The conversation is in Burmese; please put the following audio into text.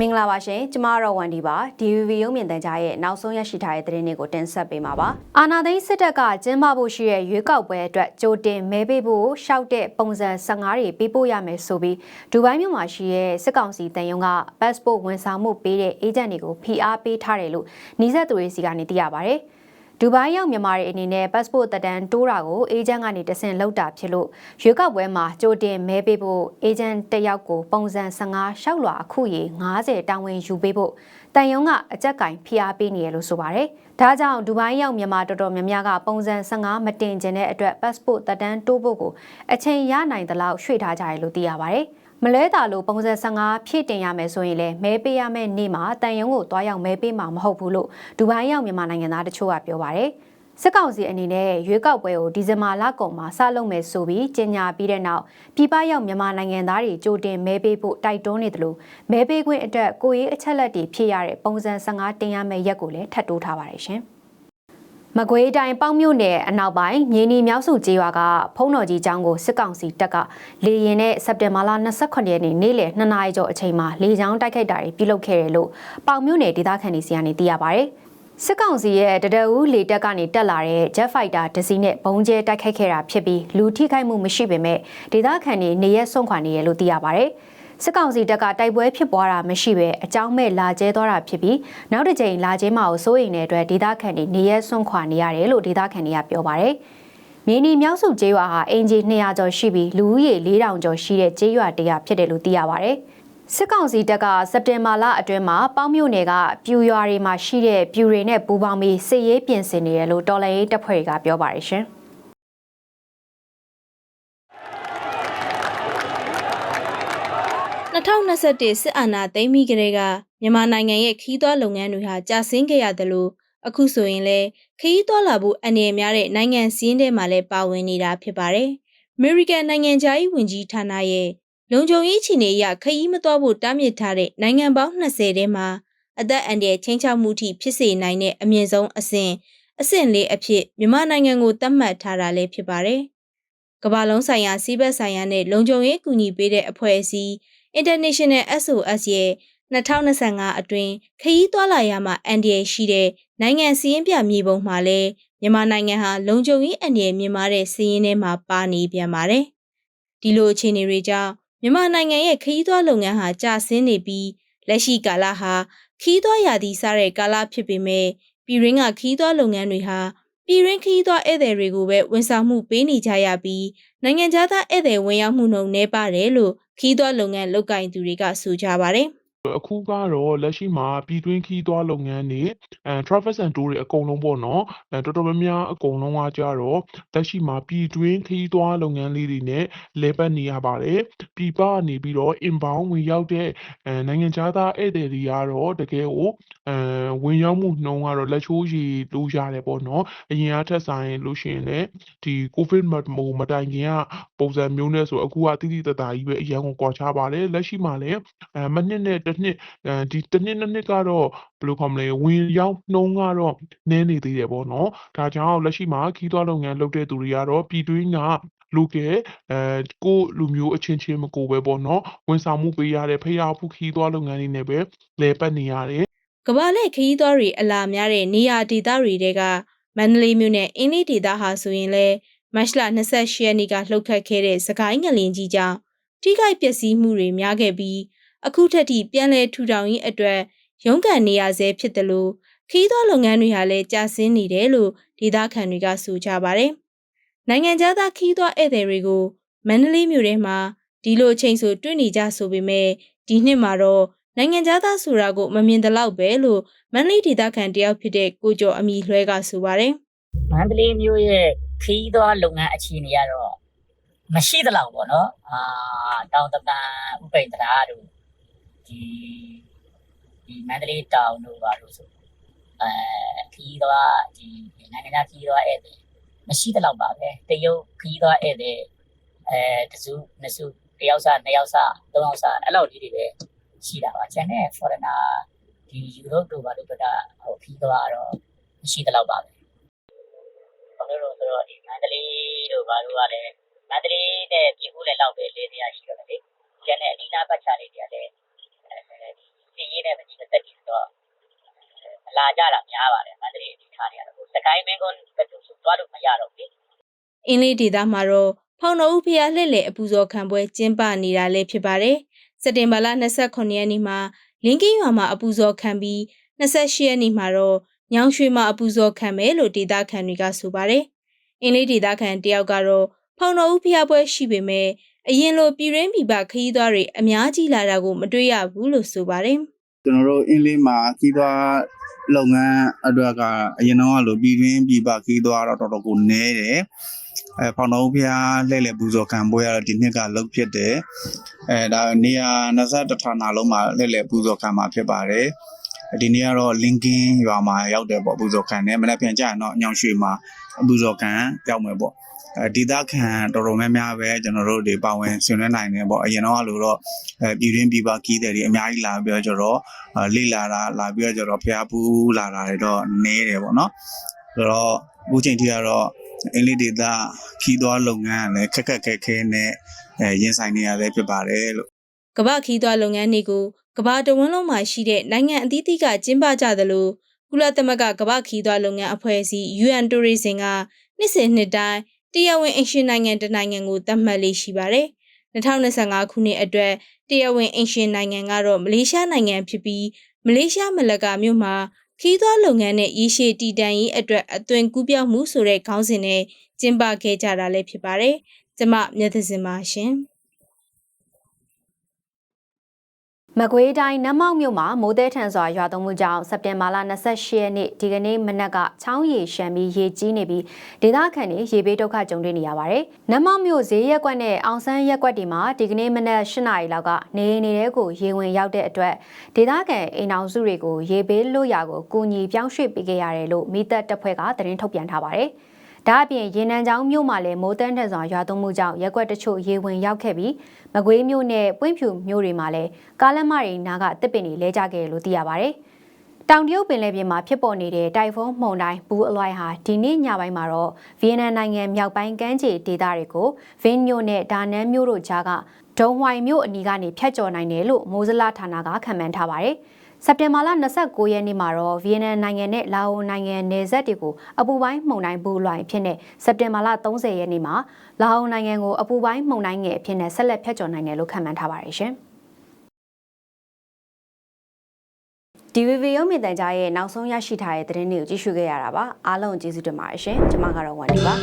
မင်္ဂလာပါရှင်ကျမတော့ဝန်ဒီပါ DVB ရုပ်မြင်သံကြားရဲ့နောက်ဆုံးရရှိထားတဲ့သတင်းတွေကိုတင်ဆက်ပေးမှာပါအာနာသိန်းစစ်တပ်ကကျင်းပဖို့ရှိတဲ့ရွေးကောက်ပွဲအတွက်ကြိုတင်မဲပေးဖို့ရှောက်တဲ့ပုံစံ15တွေပေးပို့ရမယ်ဆိုပြီးဒူဘိုင်းမြို့မှာရှိတဲ့စစ်ကောင်စီတန်ယုံက passport ဝန်ဆောင်မှုပေးတဲ့ agent တွေကိုဖိအားပေးထားတယ်လို့နှီးဆက်သူတွေစီကနေသိရပါဗျ။ ဒူဘိုင်းရောက်မြန်မာတွေအနေနဲ့ passport တက်တန်းတိုးတာကိုအေဂျင့်ကနေတဆင့်လောက်တာဖြစ်လို့ရွေးကောက်ပွဲမှာကြိုတင်မဲပေးဖို့အေဂျင့်တစ်ယောက်ကိုပုံစံ15ရှောက်လွာအခုရေ90တောင်းဝင်ယူပေးဖို့တန်ယုံကအကြက်ကင်ဖိအားပေးနေရလို့ဆိုပါတယ်။ဒါကြောင့်ဒူဘိုင်းရောက်မြန်မာတော်တော်များများကပုံစံ15မတင်ကျင်တဲ့အတွက် passport တက်တန်းတိုးဖို့ကိုအချိန်ရနိုင်သလောက်ရွှေ့ထားကြရလို့သိရပါတယ်။ မလဲတာလို့ပုံစံ15ဖြည့်တင်ရမယ်ဆိုရင်လည်းမဲပေးရမယ့်နေ့မှာတန်ယုံကိုတွားရောက်မဲပေးမှာမဟုတ်ဘူးလို့ဒူဘိုင်းရောက်မြန်မာနိုင်ငံသားတချို့ကပြောပါတယ်စစ်ကောင်စီအနေနဲ့ရွေးကောက်ပွဲကိုဒီဇင်ဘာလကုန်မှာစလုပ်မယ်ဆိုပြီးကြေညာပြီးတဲ့နောက်ပြည်ပရောက်မြန်မာနိုင်ငံသားတွေကြိုတင်မဲပေးဖို့တိုက်တွန်းနေတယ်လို့မဲပေးခွင့်အတွက်ကိုရေးအချက်လက်တွေဖြည့်ရတဲ့ပုံစံ15တင်ရမယ့်ရက်ကိုလည်းထပ်တိုးထားပါတယ်ရှင်။ မကွေးတိုင်းပေါင်းမြို့နယ်အနောက်ပိုင်းမြေနီမြောက်စုကျေးရွာကဖုံးတော်ကြီးကျောင်းကိုစစ်ကောင်စီတပ်ကလေရင်နဲ့စက်တင်ဘာလ28ရက်နေ့နေ့လယ်2နာရီကျော်အချိန်မှာလေကြောင်းတိုက်ခိုက်တာတွေပြုလုပ်ခဲ့တယ်လို့ပေါင်မြို့နယ်ဒေသခံတွေစီကနေသိရပါဗျ။စစ်ကောင်စီရဲ့တရအူးလေတက်ကနေတက်လာတဲ့ Jet Fighter ဒစီနဲ့ဘုံကျဲတိုက်ခိုက်ခဲ့တာဖြစ်ပြီးလူထိခိုက်မှုမရှိပေမဲ့ဒေသခံတွေနေရက်ဆုံးခွာနေရလို့သိရပါဗျ။ စစ်ကောင်စီတပ်ကတိုက်ပွဲဖြစ်ပွားတာမရှိဘဲအကြောင်းမဲ့လာကျဲသွားတာဖြစ်ပြီးနောက်တစ်ကြိမ်လာကျဲမှာကိုစိုးရိမ်တဲ့အတွက်ဒေသခံတွေနေရဲစွန့်ခွာနေရတယ်လို့ဒေသခံတွေကပြောပါတယ်။မြေနီမြောက်စုကျေးရွာဟာအင်ဂျီ200ကျော်ရှိပြီးလူဦးရေ4000ကျော်ရှိတဲ့ကျေးရွာတရဖြစ်တယ်လို့သိရပါတယ်။စစ်ကောင်စီတပ်ကစက်တင်ဘာလအတွင်းမှာပေါင်းမြို့နယ်ကပြူရွာတွေမှာရှိတဲ့ပြူတွေနဲ့ပူပေါင်းပြီးစစ်ရေးပြင်ဆင်နေတယ်လို့တော်လှန်ရေးတပ်ဖွဲ့တွေကပြောပါတယ်ရှင်။ 2021စစ်အာဏာသိမ်းပြီးကတည်းကမြန်မာနိုင်ငံရဲ့ခီးသွွားလုပ်ငန်းတွေဟာကျဆင်းခဲ့ရတယ်လို့အခုဆိုရင်လည်းခီးသွွားလာဖို့အနေအများတဲ့နိုင်ငံစည်းင်းထဲမှာလည်းပါဝင်နေတာဖြစ်ပါတယ်။ American နိုင်ငံခြားရေးဝန်ကြီးဌာနရဲ့လုံခြုံရေးချီနေရခီးမသွားဖို့တားမြစ်ထားတဲ့နိုင်ငံပေါင်း20ထဲမှာအသက်အန္တရာယ်ချင်းချောက်မှုထိဖြစ်စေနိုင်တဲ့အမြင့်ဆုံးအဆင့်အဆင့်လေးအဖြစ်မြန်မာနိုင်ငံကိုသတ်မှတ်ထားတာလည်းဖြစ်ပါတယ်။ကမ္ဘာလုံးဆိုင်ရာစီးပွားဆိုင်ရာနဲ့လုံခြုံရေးကူညီပေးတဲ့အဖွဲ့အစည်း International SOS ရဲ့2025အတွင်းခရီးသွားလာရမှာအန်ဒီရရှိတဲ့နိုင်ငံစည်းရင်းပြမြေပုံမှာလဲမြန်မာနိုင်ငံဟာလုံခြုံရေးအန္တရာယ်မြင့်မားတဲ့စည်းရင်းထဲမှာပါနေပြန်ပါတယ်။ဒီလိုအခြေအနေတွေကြောင့်မြန်မာနိုင်ငံရဲ့ခရီးသွားလုပ်ငန်းဟာကျဆင်းနေပြီးလက်ရှိကာလဟာခီးသွားရာသီစားတဲ့ကာလဖြစ်ပေမဲ့ပြည်ရင်းကခီးသွားလုပ်ငန်းတွေဟာပြည်ရင်းခီးသွားဧည့်သည်တွေကိုပဲဝန်ဆောင်မှုပေးနေကြရပြီးနိုင်ငံခြားသားဧည့်သည်ဝင်ရောက်မှုနှုန်းနည်းပါတယ်လို့ ခီးသွွားလုပ်ငန်းလုပ်ကင်သူတွေကဆိုကြပါတယ်။အခုကတော့လက်ရှိမှာပြည်တွင်းခရီးသွားလုပ်ငန်းတွေအဲ Travels and Tour တွေအကုန်လုံးပေါ့နော်အဲတော်တော်များများအကုန်လုံးကကြတော့လက်ရှိမှာပြည်တွင်းခရီးသွားလုပ်ငန်းလေးတွေနဲ့လဲပတ်နေရပါတယ်ပြည်ပကနေပြီးတော့ inbound ဝင်ရောက်တဲ့အဲနိုင်ငံခြားသားဧည့်သည်တွေကတော့တကယ်ကိုအဲ ဝင်ရောက်မှုနှုန်းကတော့လက်ချိုးရည်လို့ရတယ်ပေါ့နော်အရင်အထက်ဆိုင်လို့ရှိရင်လည်းဒီ covid မမတိုင်ခင်ကပုံစံမျိုးနဲ့ဆိုအခုကတိတိတတ်တာကြီးပဲအရင်ကကွာခြားပါတယ်လက်ရှိမှာလည်းအဲမနှစ်နဲ့တစ်နှစ်အဲဒီတစ်နှစ်နှစ်နှစ်ကတော့ဘယ်လိုခေါ်မလဲဝင်ရောက်နှုန်းကတော့နည်းနေသေးတယ်ပေါ့နော်ဒါကြောင့်လက်ရှိမှာခီးသွွားလုပ်ငန်းလုပ်တဲ့သူတွေကတော့ပြည်တွင်းကလူကဲအဲကိုလူမျိုးအချင်းချင်းမကိုပဲပေါ့နော်ဝန်ဆောင်မှုပေးရတဲ့ဖျားဖူးခီးသွွားလုပ်ငန်းတွေနဲ့ပဲလဲပတ်နေရတယ် ကဘာလက်ခရီးသွားတွေအလာများတဲ့နေရာဒေသတွေတဲကမန္တလေးမြို့နဲ့အင်းလေးဒေသဟာဆိုရင်လဲမတ်လ28ရက်နေ့ကလှုပ်ခတ်ခဲ့တဲ့စကိုင်းငလင်ကြီးကြောင့်ထိခိုက်ပျက်စီးမှုတွေများခဲ့ပြီးအခုထက်ထိပြန်လည်ထူထောင်ရေးအတွက်ရုန်းကန်နေရဆဲဖြစ်တယ်လို့ခီးသွွားလုပ်ငန်းတွေဟာလည်းကြာဆင်းနေတယ်လို့ဒေသခံတွေကဆိုကြပါတယ်။နိုင်ငံခြားသားခီးသွွားဧည့်သည်တွေကိုမန္တလေးမြို့ထဲမှာဒီလိုအချိန်ဆိုတွေ့နေကြဆိုပေမဲ့ဒီနှစ်မှာတော့ နိုင်ငံခြားသားဆိုတာကိုမမြင်တလောက်ပဲလို့မန္တလေးဒေသခံတယောက်ဖြစ်တဲ့ကိုကျော်အမီလွှဲကဆိုပါတယ်။မန္တလေးမြို့ရဲ့ခီးသွွားလုပ်ငန်းအခြေအနေကတော့မရှိသလောက်ပေါ့နော်။အာတောင်တပံဥပိန်တရာတို့ဒီဒီမန္တလေးတောင်တို့ပါလို့ဆိုအဲခီးသွားဒီနိုင်ငံခြားခီးသွားဧည့်သည်မရှိသလောက်ပါပဲတရုတ်ခီးသွားဧည့်သည်အဲတစုနှစ်စုတယောက်စားနှစ်ယောက်စားသုံးယောက်စားအဲ့လောက်လေးတွေပဲ ရှိတာပါကျန်တဲ့ foreigner ဒီယူရိုပတို့ဘာလို့ကဟိုခီးသွားတော့မရှိသလောက်ပါပဲဘာလို့လဲဆိုတော့ဒီမန္တလေးတို့ဘာလို့ကလည်းမန္တလေးနဲ့ပြည်ဦးလည်းလောက်ပဲလေးတရားရှိတော့တယ်လေကျန်တဲ့အနီးနားပတ်ချာလေးတွေကလည်းစီနဲ့မကြည့်တဲ့တက်ကြည့်တော့အလာကြတာများပါတယ်မန္တလေးဒီထားနေရတော့စကိုင်းမင်းကွန်းဘက်သူဆိုသွားလို့မရတော့ဘူးအင်းလေးဒေသမှာတော့ဖောင်တော်ဦးဖျားလှည့်လည်အပူဇော်ခံပွဲကျင်းပနေတာလည်းဖြစ်ပါတယ်။ စက်တင်ဘာလ29ရက်နေ့မှာလင်းကင်းရွာမှာအပူဇော်ခံပြီး28ရက်နေ့မှာတော့ညောင်ရွှေမှာအပူဇော်ခံမယ်လို့ဒေသခံတွေကဆိုပါတယ်။အင်းလေးဒေသခံတယောက်ကတော့ဖောင်တော်ဦးဖျားပွဲရှိပေမဲ့အရင်လိုပြည်ရင်းပြည်ပခရီးသွားတွေအများကြီးလာတာကိုမတွေ့ရဘူးလို့ဆိုပါတယ်။ကျွန်တော်တို့အင်းလေးမှာခီးသွား လုပ်ငန်းအတွက်က အရင်တော့ကလိုပြည်တွင်းပြည်ပခီးသွားတော့တော်တော်ကိုနည်းတယ်အဲဖောင်တော်ဦးဖျားလှည့်လည်ပူဇော်ခံပွဲကတော့ဒီနှစ်ကလုပ်ဖြစ်တယ်အဲဒါနေရာ21ဌာနလုံးမှာလှည့်လည်ပူဇော်ခံမှာဖြစ်ပါတယ်ဒီနေ့ကတော့ linkin ရွာမှာရောက်တယ်ပေါ့ပူဇော်ခံတယ်မနေ့ပြန်ကြရင်တော့ညောင်ရွှေမှာပူဇော်ခံရောက်မယ်ပေါ့အဲ ဒေသခံတော်တော်များများပဲကျွန်တော်တို့ဒီပါဝင်ဆွေးနွေးနိုင်တယ်ပေါ့အရင်တော့ကလိုတော့အဲပြည်တွင်းပြည်ပခီးတယ်ဒီအများကြီးလာပြီးတော့ကျတော့အာလေ့လာတာလာပြီးတော့ကျတော့ဖျားပူးလာတာတွေတော့နည်းတယ်ပေါ့နော်ဆိုတော့အခုချိန်ထိကတော့အင်္ဂလိပ်ဒေသခီးသွားလုပ်ငန်းကလည်းခက်ခက်ခဲခဲနဲ့အဲရင်ဆိုင်နေရသေးဖြစ်ပါတယ်လို့ကမ္ဘာခီးသွွားလုပ်ငန်းတွေကိုကမ္ဘာတဝန်းလုံးမှာရှိတဲ့နိုင်ငံအသီးသီးကကျင်းပကြသလိုကုလသမဂ္ဂကမ္ဘာခီးသွွားလုပ်ငန်းအဖွဲ့အစည်း UN Tourism ကနှစ်စဉ်နှစ်တိုင်း တရားဝင်အင်ရှင်နိုင်ငံတစ်နိုင်ငံကိုသတ်မှတ်လေးရှိပါတယ်။2025ခုနှစ်အတွက်တရားဝင်အင်ရှင်နိုင်ငံကတော့မလေးရှားနိုင်ငံဖြစ်ပြီးမလေးရှားမလကာမြို့မှာခီးသွွားလုပ်ငန်းနဲ့ရေရှည်တည်တံ့ရေးအတွက်အသွင်ကူးပြောင်းမှုဆိုတဲ့ခေါင်းစဉ်နဲ့ကျင်းပခဲ့ကြတာလည်းဖြစ်ပါတယ်။ကျမမြတ်သစင်ပါရှင်။ မကွေးတိုင်းနတ်မောက်မြို့မှာမိုးသည်ထန်စွာရွာသွန်းမှုကြောင့်စက်တင်ဘာလ28ရက်နေ့ဒီကနေ့မနက်ကချောင်းရီရှမ်းပြီးရေကြီးနေပြီးဒေသခံတွေရေဘေးဒုက္ခကြုံတွေ့နေရပါတယ်။နတ်မောက်မြို့ဈေးရက်ကွက်နဲ့အောင်ဆန်းရက်ကွက်တွေမှာဒီကနေ့မနက်8နာရီလောက်ကနေနေတဲ့ကိုရေဝင်ရောက်တဲ့အတွက်ဒေသခံအိမ်အောင်စုတွေကိုရေဘေးလွတ်ရာကိုကူညီပြောင်းရွှေ့ပေးခဲ့ရတယ်လို့မိသက်တပ်ဖွဲ့ကသတင်းထုတ်ပြန်ထားပါတယ်။ ဒါအပြင်ရေနံချောင်းမြို့မှာလည်းမိုးတန်းထန်စွာရွာသွန်းမှုကြောင့်ရက်ကွက်တချို့ရေဝင်ရောက်ခဲ့ပြီးမကွေးမြို့နဲ့ပွင့်ဖြူမြို့တွေမှာလည်းကားလမ်းမတွေနာကတစ်ပင်တွေလဲကျခဲ့တယ်လို့သိရပါဗျ။တောင်တရုတ်ပင်လယ်ပြင်မှာဖြစ်ပေါ်နေတဲ့တိုင်ဖုန်းမှုန်တိုင်းဘူးအလွိုင်းဟာဒီနေ့ညပိုင်းမှာတော့ဗီယက်နမ်နိုင်ငံမြောက်ပိုင်းကမ်းခြေဒေသတွေကိုဗင်းမြို့နဲ့ဒါနန်မြို့တို့ကြားကဒုံဟွိုင်မြို့အနီးကနေဖြတ်ကျော်နိုင်တယ်လို့မိုးစလာဌာနကခန့်မှန်းထားပါတယ်။ စက်တင်ဘာလ29ရက်နေ့မှာတော့ဗီယက်နမ်နိုင်ငံနဲ့လာအိုနိုင်ငံနယ်စပ်တွေကိုအပူပိုင်းမှုန်တိုင်းဘူးလွိုင်းဖြစ်နေစက်တင်ဘာလ30ရက်နေ့မှာလာအိုနိုင်ငံကိုအပူပိုင်းမှုန်တိုင်းငယ်အဖြစ်နဲ့ဆက်လက်ဖြတ်ကျော်နိုင်တယ်လို့ခန့်မှန်းထားပါတယ်ရှင်။ DVB ရုံးမြင့်တန်ကြားရဲ့နောက်ဆုံးရရှိထားတဲ့သတင်းတွေကိုကြည့်ရှုခဲ့ရတာပါအားလုံးကျေးဇူးတင်ပါတယ်ရှင်ကျွန်မကတော့ဝန်ဒီပါ